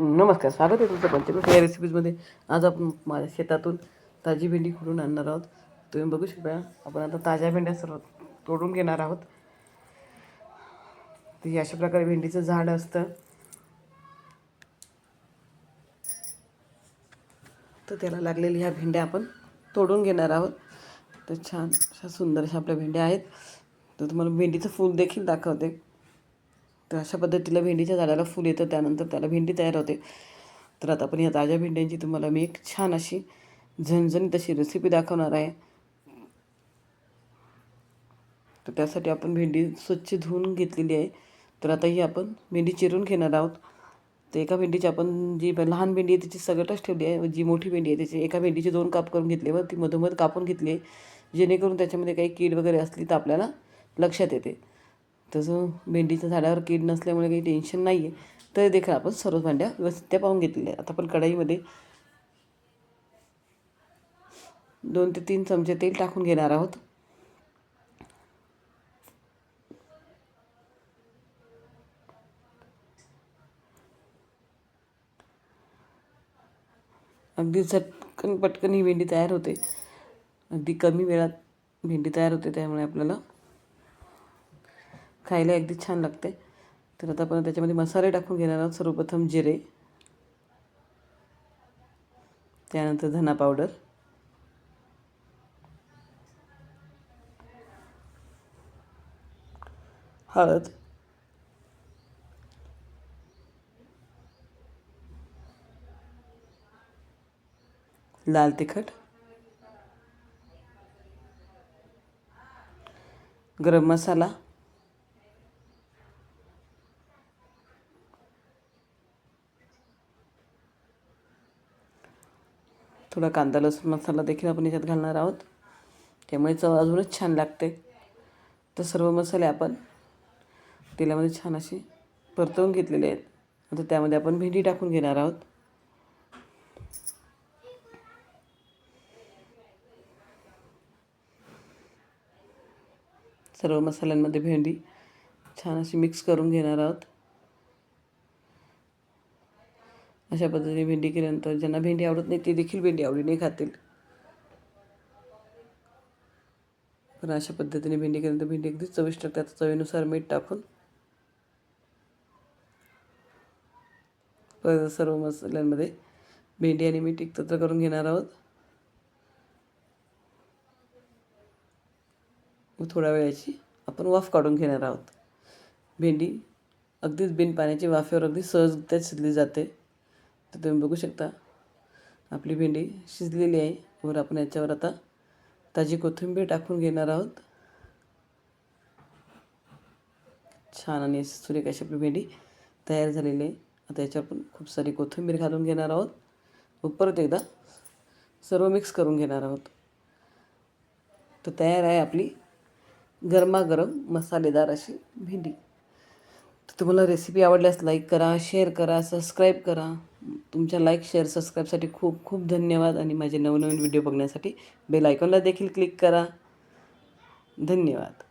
नमस्कार स्वागत आहे तुमचं पंचकृष्ण या रेसिपीजमध्ये आज आपण माझ्या शेतातून ताजी भेंडी खुडून आणणार आहोत. तुम्ही बघू शकता आपण आता ताज्या भेंड्या सर्व तोडून घेणार आहोत. तर हे अशा प्रकारे भेंडीचं झाड असतं. तर त्याला लागलेल्या ह्या भेंड्या आपण तोडून घेणार आहोत. तर छान अशा सुंदर अशा आपल्या भेंड्या आहेत. तर तुम्हाला भेंडीचं फूल देखील दाखवते. तर अशा पद्धतीला भेंडीच्या झाडाला फुल येतं. त्यानंतर त्याला भेंडी तयार होते. तर आता आपण या ताज्या भेंड्यांची तुम्हाला मी एक छान अशी झणझणीत अशी रेसिपी दाखवणार आहे. तर त्यासाठी आपण भेंडी स्वच्छ धुवून घेतलेली आहे. तर आता ही आपण भेंडी चिरून घेणार आहोत. तर एका भेंडीची आपण जी लहान भेंडी आहे त्याची सगळटच ठेवली आहे. जी मोठी भेंडी आहे त्याची एका भेंडीचे दोन काप करून घेतले व ती मधोमध कापून घेतली आहे. जेणेकरून त्याच्यामध्ये काही कीड वगैरे असली तर आपल्याला लक्षात येते. तसं भेंडीच्या झाडावर कीड नसल्यामुळे काही टेन्शन नाही आहे तरी देखील आपण सर्व भांड्या व्यवस्थित त्या पाहून घेतलेल्या आता आपण कढाईमध्ये दोन ते तीन चमचे तेल टाकून घेणार आहोत. अगदी झटकन पटकन ही भेंडी तयार होते. अगदी कमी वेळात भेंडी तयार होते त्यामुळे आपल्याला खायला अगदी छान लागते. तर आता आपण त्याच्यामध्ये मसाले टाकून घेणार आहोत. सर्वप्रथम जिरे त्यानंतर धना पावडर हळद लाल तिखट गरम मसाला थोडा कांदा लसूण मसाला देखील आपण याच्यात घालणार आहोत. त्यामुळे चव अजूनच छान लागते. तर सर्व मसाले आपण तेलामध्ये छान असे परतवून घेतलेले आहेत. आता त्यामध्ये आपण भेंडी टाकून घेणार आहोत. सर्व मसाल्यांमध्ये भेंडी छान अशी मिक्स करून घेणार आहोत. अशा पद्धतीने भेंडी केल्यानंतर ज्यांना भेंडी आवडत नाही ते देखील भेंडी आवडीने खातील. पण अशा पद्धतीने भेंडी केल्यानंतर भेंडी अगदी चविष्ट त्यात चवीनुसार मीठ टाकून परत सर्व मसाल्यांमध्ये भेंडी आणि मीठ एकत्र करून घेणार आहोत. थोड्या वेळाची आपण वाफ काढून घेणार आहोत. भेंडी अगदीच बिन पाण्याची वाफेवर अगदी सहजरित्या शिजली जाते. तर तुम्ही बघू शकता आपली भेंडी शिजलेली आहे. वर आपण याच्यावर आता ताजी कोथिंबीर टाकून घेणार आहोत. छान आणि सुरेख अशी आपली भेंडी तयार झालेली आहे. आता याच्यावर आपण खूप सारी कोथिंबीर घालून घेणार आहोत. व परत एकदा सर्व मिक्स करून घेणार आहोत. तर तयार आहे आपली गरमागरम मसालेदार अशी भेंडी. तर तुम्हाला रेसिपी आवडल्यास लाईक करा शेअर करा सबस्क्राईब करा. तुमच्या लाईक शेअर सबस्क्राईबसाठी खूप खूप धन्यवाद आणि माझे नवनवीन व्हिडिओ बघण्यासाठी बेल आयकॉनला देखील क्लिक करा. धन्यवाद.